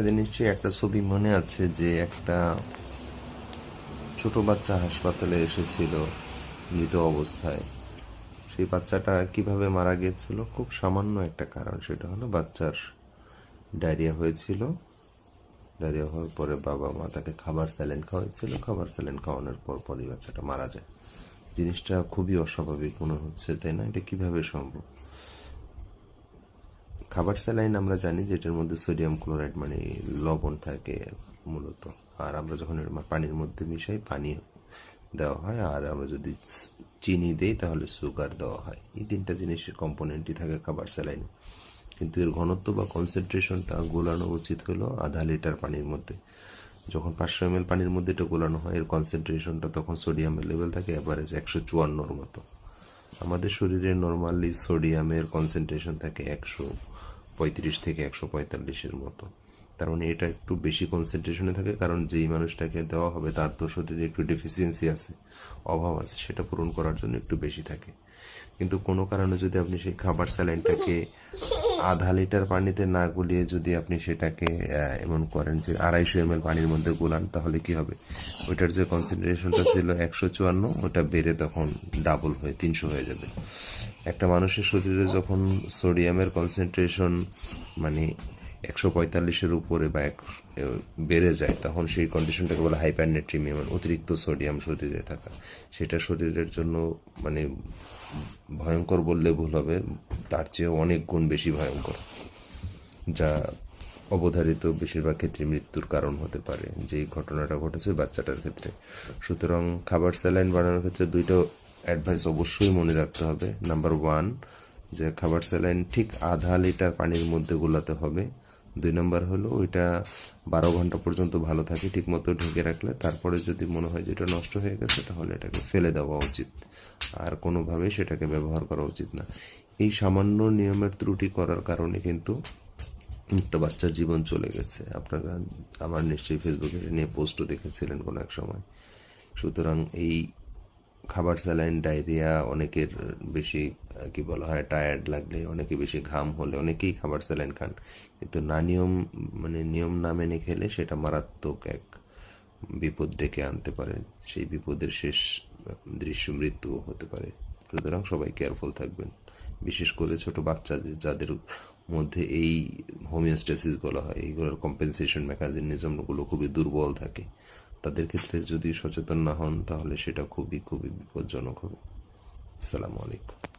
আপনাদের নিশ্চয়ই একটা ছবি মনে আছে যে একটা ছোট বাচ্চা হাসপাতালে এসেছিল মৃত অবস্থায়। সেই বাচ্চাটা কীভাবে মারা গিয়েছিল? খুব সামান্য একটা কারণ। সেটা হলো বাচ্চার ডায়রিয়া হয়েছিল। ডায়রিয়া হওয়ার পরে বাবা মা তাকে খাবার স্যালেন খাওয়াইছিল। খাবার স্যালেন খাওয়ানোর পর পরই বাচ্চাটা মারা যায়। জিনিসটা খুবই অস্বাভাবিক মনে হচ্ছে, তাই না? এটা কীভাবে সম্ভব? খাবার স্যালাইন আমরা জানি যে এটার মধ্যে সোডিয়াম ক্লোরাইড মানে লবণ থাকে মূলত। আর আমরা যখন পানির মধ্যে মিশাই, পানি দেওয়া হয়, আর আমরা যদি চিনি দেই তাহলে সুগার দেওয়া হয়। এই তিনটা জিনিসের কম্পোনেন্টই থাকে খাবার স্যালাইন। কিন্তু এর ঘনত্ব বা কনসেন্ট্রেশনটা গোলানো উচিত হলো আধা লিটার পানির মধ্যে। যখন পাঁচশো এম পানির মধ্যে এটা গোলানো হয়, এর কনসেন্ট্রেশনটা তখন সোডিয়ামের লেভেল থাকে অ্যাভারেজ একশো চুয়ান্নর মতো। আমাদের শরীরে নর্মালি সোডিয়ামের কনসেন্ট্রেশন থাকে একশো পঁয়ত্রিশ থেকে একশো পঁয়তাল্লিশের মতো। তার মানে এটা একটু বেশি কনসেন্ট্রেশনে থাকে, কারণ যেই মানুষটাকে দেওয়া হবে তার তো শরীরে একটু ডেফিসিয়েন্সি আছে, অভাব আছে, সেটা পূরণ করার জন্য একটু বেশি থাকে। কিন্তু কোনো কারণে যদি আপনি সেই খাবার স্যালাইনটাকে আধা লিটার পানিতে না গুলিয়ে যদি আপনি সেটাকে এমন করেন যে আড়াইশো এম পানির মধ্যে গোলান, তাহলে কি হবে? ওইটার যে কনসেন্ট্রেশনটা ছিল একশো চুয়ান্ন, ওটা বেড়ে তখন ডাবল হয়ে, তিনশো হয়ে যাবে। একটা মানুষের শরীরে যখন সোডিয়ামের কনসেন্ট্রেশন মানে একশো পঁয়তাল্লিশের উপরে বা এক বেড়ে যায়, তখন সেই কন্ডিশনটাকে বলে হাইপারনেট্রিমিয়া মানে অতিরিক্ত সোডিয়াম শরীরে থাকা। সেটা শরীরের জন্য মানে ভয়ঙ্কর বললে ভুল হবে, তার চেয়ে অনেক গুণ বেশি ভয়ঙ্কর, যা অবধারিত বেশিরভাগ ক্ষেত্রে মৃত্যুর কারণ হতে পারে যে ঘটনাটা ঘটেছে বাচ্চাটার ক্ষেত্রে। সুতরাং খাবার স্যালাইন বানানোর ক্ষেত্রে দুইটা অ্যাডভাইস অবশ্যই মনে রাখতে হবে। নাম্বার ওয়ান যে খাবার স্যালাইন ঠিক আধা লিটার পানির মধ্যে গোলাতে হবে। দুই নম্বর হলো ওইটা বারো ঘণ্টা পর্যন্ত ভালো থাকে, ঠিকমতো ঢেকে রাখলে। তারপরে যদি মনে হয় যে এটা নষ্ট হয়ে গেছে, তাহলে এটাকে ফেলে দেওয়া উচিত। আর কোনোভাবেই সেটাকে ব্যবহার করা উচিত না। এই সামান্য নিয়মের ত্রুটি করার কারণে কিন্তু একটা বাচ্চার জীবন চলে গেছে। আপনারা, আমার নিশ্চয়ই ফেসবুকে নিয়ে পোস্টও দেখেছিলেন কোনো এক সময়। সুতরাং এই খাবার স্যালাইন, ডায়রিয়া, অনেকের বেশি, কি বলা হয় টায়ার্ড লাগলে অনেকে বেশি ঘাম হলে অনেকেই খাবার স্যালাইন খান। কিন্তু না নিয়ম মানে নিয়ম না মেনে খেলে সেটা মারাত্মক এক বিপদ ডেকে আনতে পারে। সেই বিপদের শেষ দৃশ্য মৃত্যুও হতে পারে। সুতরাং সবাই কেয়ারফুল থাকবেন। বিশেষ করে ছোট বাচ্চাদের, যাদের মধ্যে এই হোমিওস্টেসিস বলা হয়, এইগুলোর কম্পেনসেশন মেকানিজমগুলো খুবই দুর্বল থাকে। তাদের ক্ষেত্রে যদি সচেতন না হন তাহলে সেটা খুবই খুবই বিপজ্জনক হবে। আসসালামু আলাইকুম।